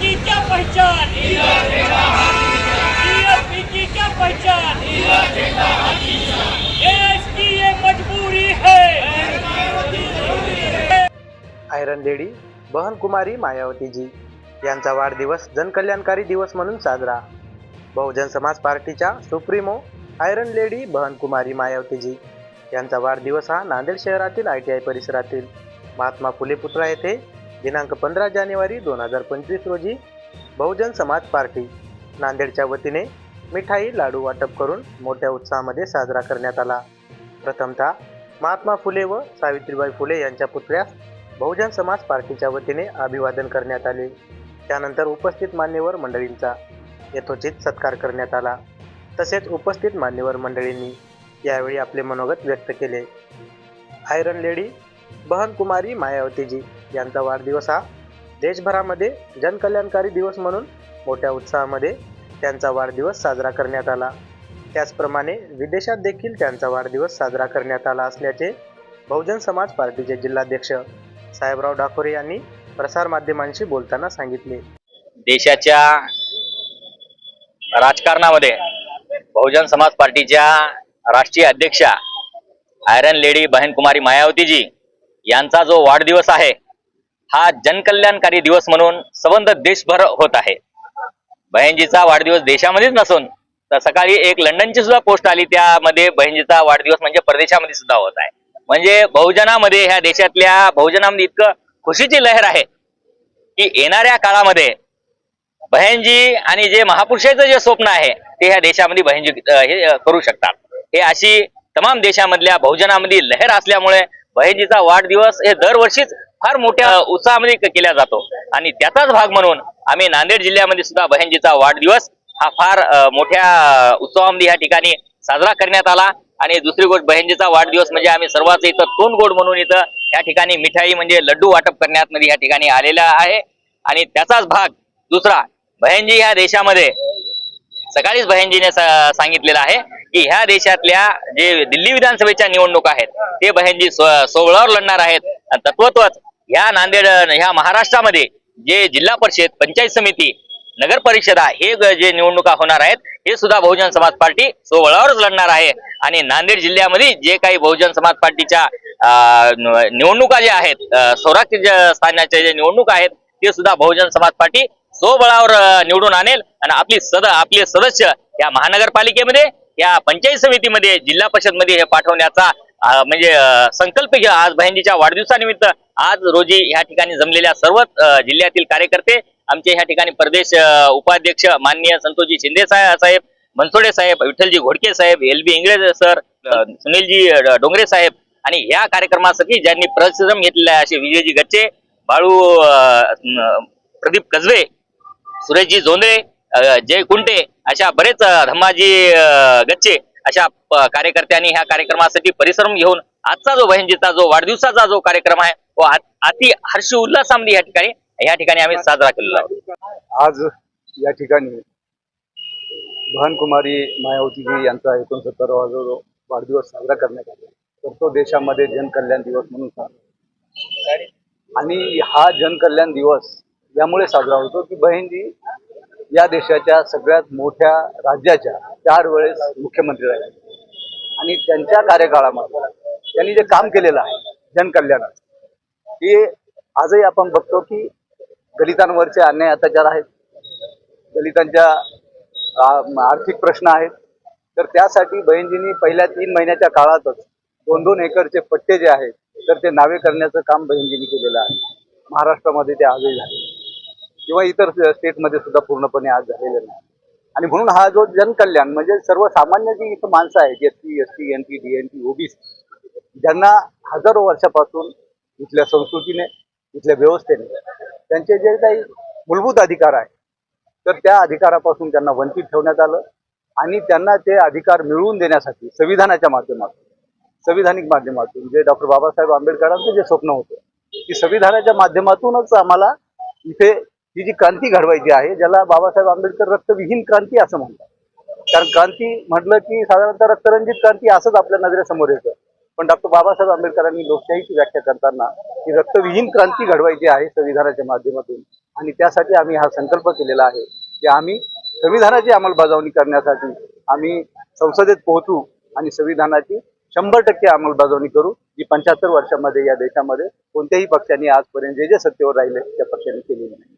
पहचान. की क्या पहचान. देश की ये मजबूरी है. आयरन लेडी बहनकुमारी मायावतीजी यांचा वाढदिवस जनकल्याणकारी दिवस म्हणून साजरा. बहुजन समाज पार्टीच्या supremo iron lady Bahankumari Mayawatiji. यांचा वाढदिवस हा नांदेड शहरातील आय टी आय परिसरातील महात्मा फुले पुतळा येथे दिनांक पंधरा जानेवारी दोन हजार पंचवीस रोजी बहुजन समाज पार्टी. नांदेडच्या वतीने मिठाई लाडू वाटप करून मोठ्या उत्साहामध्ये साजरा करण्यात आला. प्रथमतः महात्मा फुले व सावित्रीबाई फुले यांच्या पुतळ्यास बहुजन समाज पार्टीच्या वतीने अभिवादन करण्यात आले. त्यानंतर उपस्थित मान्यवर मंडळींचा यथोचित सत्कार करण्यात आला. तसेच उपस्थित मान्यवर मंडळींनी यावेळी आपले मनोगत व्यक्त केले. आयरन लेडी बहनकुमारी मायावतीजी यांचा वाढदिवस हा देशभरामध्ये जनकल्याणकारी दिवस म्हणून मोठ्या उत्साहामध्ये त्यांचा वाढदिवस साजरा करण्यात आला. त्याचप्रमाणे विदेशात देखील त्यांचा वाढदिवस साजरा करण्यात आला असल्याचे बहुजन समाज पार्टीचे जिल्हाध्यक्ष साहेबराव डाकोरे यांनी प्रसारमाध्यमांशी बोलताना सांगितले. देशाच्या राजकारणामध्ये बहुजन समाज पार्टीच्या राष्ट्रीय अध्यक्षा आयरन लेडी बहनकुमारी मायावतीजी यांचा जो वाढदिवस आहे हा जनकल्याणकारी दिवस म्हणून संबंध देशभर होत आहे. बहिणजीचा वाढदिवस देशामध्येच नसून तर सकाळी एक लंडनची सुद्धा पोस्ट आली त्यामध्ये बहिणजीचा वाढदिवस म्हणजे परदेशामध्ये सुद्धा होत आहे. म्हणजे बहुजनामध्ये ह्या देशातल्या बहुजनामध्ये इतकं खुशीची लहर आहे की येणाऱ्या काळामध्ये बहिणजी आणि जे महापुरुषाचं जे स्वप्न आहे ते ह्या देशामध्ये बहिणजी हे करू शकतात. हे अशी तमाम देशामधल्या बहुजनामध्ये लहर असल्यामुळे बहिणजीचा वाढदिवस हे दरवर्षीच फार मोठ्या उत्साहामध्ये केला जातो. आणि त्याचाच भाग म्हणून आम्ही नांदेड जिल्ह्यामध्ये सुद्धा बहिणजीचा वाढदिवस हा फार मोठ्या उत्सवामध्ये या ठिकाणी साजरा करण्यात आला. आणि दुसरी गोष्ट बहिणजीचा वाढदिवस म्हणजे आम्ही सर्वांचं इथं तोंड गोड म्हणून इथं या ठिकाणी मिठाई म्हणजे लड्डू वाटप करण्यात मध्ये या ठिकाणी आलेला आहे. आणि त्याचाच भाग दुसरा बहिणजी ह्या देशामध्ये सकाळीच बहिणजीने सांगितलेलं आहे की ह्या देशातल्या जे दिल्ली विधानसभेच्या निवडणुका आहेत ते बहिणजी सोहळ्यावर लढणार आहेत. तत्वत्वच ह्या नांदेड ह्या महाराष्ट्रामध्ये जे जिल्हा परिषद पंचायत समिती नगर परिषदा हे जे निवडणुका होणार आहेत हे सुद्धा बहुजन समाज पार्टी सोबळावरच लढणार आहे. आणि नांदेड जिल्ह्यामध्ये जे काही बहुजन समाज पार्टीच्या अं, निवडणुका ज्या आहेत अं, स्वराज्य स्थानाच्या जे निवडणुका आहेत ते सुद्धा बहुजन समाज पार्टी स्वबळावर निवडून आणेल. आणि आपली सद आपले सदस्य या महानगरपालिकेमध्ये या पंचायत समितीमध्ये जिल्हा परिषदमध्ये हे पाठवण्याचा म्हणजे संकल्प घ्या. आज बहिणजीच्या वाढदिवसानिमित्त आज रोजी ह्या ठिकाणी जमलेल्या सर्व जिल्ह्यातील कार्यकर्ते आमचे ह्या ठिकाणी प्रदेश उपाध्यक्ष माननीय संतोषजी शिंदे साहे- साहेब मनसोडे साहेब विठ्ठलजी घोडके साहेब L B Ingle sir Sunilji Dongre साहेब आणि ह्या कार्यक्रमासाठी ज्यांनी परिश्रम घेतलेला आहे असे विजयजी गच्चे बाळू प्रदीप कजवे सुरेशजी जोंधळे अं, जय कुंटे अशा बरेच धम्माजी गच्चे अशा कार्यकर्त्यांनी ह्या कार्यक्रमासाठी परिश्रम घेऊन आजचा जो बहिणजीचा जो वाढदिवसाचा जो कार्यक्रम आहे तो अति हर्ष उल्हासामध्ये या ठिकाणी या ठिकाणी आम्ही साजरा केलेला आहोत. आज या ठिकाणी बहनकुमारी मायावतीजी यांचा एकोणसत्तरावा जो वाढदिवस साजरा करण्यात आला तर तो देशामध्ये जनकल्याण दिवस म्हणून साजरा. आणि हा जनकल्याण दिवस यामुळे साजरा होतो की बहिणजी या देशाच्या सगळ्यात मोठ्या राज्याच्या चार वेळेस मुख्यमंत्री राहिले. आणि त्यांच्या कार्यकाळामध्ये त्यांनी जे काम केलेलं आहे जनकल्याणाचं हे आजही आपण बघतो की दलितांवरचे अन्याय अत्याचार आहेत. दलितांच्या आर्थिक प्रश्न आहेत. तर त्यासाठी बहिणजींनी पहिल्या तीन महिन्याच्या काळातच दोन दोन एकरचे पट्टे जे आहेत तर ते नावे करण्याचं काम बहिणजींनी केलेलं आहे. महाराष्ट्रामध्ये ते आजही झाले किंवा इतर स्टेटमध्ये सुद्धा पूर्णपणे आज झालेलं नाही. आणि म्हणून हा जो जनकल्याण म्हणजे सर्वसामान्य जी इथं माणसं आहेत S T S T N P D N P OBC ज्यांना हजारो वर्षापासून इथल्या संस्कृतीने इथल्या व्यवस्थेने त्यांचे जे काही मूलभूत अधिकार आहेत तर त्या अधिकारापासून त्यांना वंचित ठेवण्यात आलं आणि त्यांना ते अधिकार मिळवून देण्यासाठी संविधानाच्या माध्यमातून संविधानिक माध्यमातून जे डॉक्टर बाबासाहेब आंबेडकरांचं जे स्वप्न होतं की संविधानाच्या माध्यमातूनच आम्हाला इथे ही जी क्रांती घडवायची आहे ज्याला बाबासाहेब आंबेडकर रक्तविहीन क्रांती असं म्हणतात. कारण क्रांती म्हटलं की साधारणतः रक्तरंजित क्रांती असंच आपल्या नजरेसमोर येतं. पण डॉक्टर बाबासाहेब आंबेडकरांनी लोकशाहीची व्याख्या करताना ही रक्तविहीन क्रांती घडवायची आहे संविधानाच्या माध्यमातून. आणि त्यासाठी आम्ही हा संकल्प केलेला आहे की आम्ही संविधानाची अंमलबजावणी करण्यासाठी आम्ही संसदेत पोहोचू आणि संविधानाची शंभर टक्के अंमलबजावणी करू जी पंच्याहत्तर वर्षामध्ये या देशामध्ये कोणत्याही पक्षाने आजपर्यंत जे जे सत्तेवर राहिले त्या पक्षाने केलेली नाही.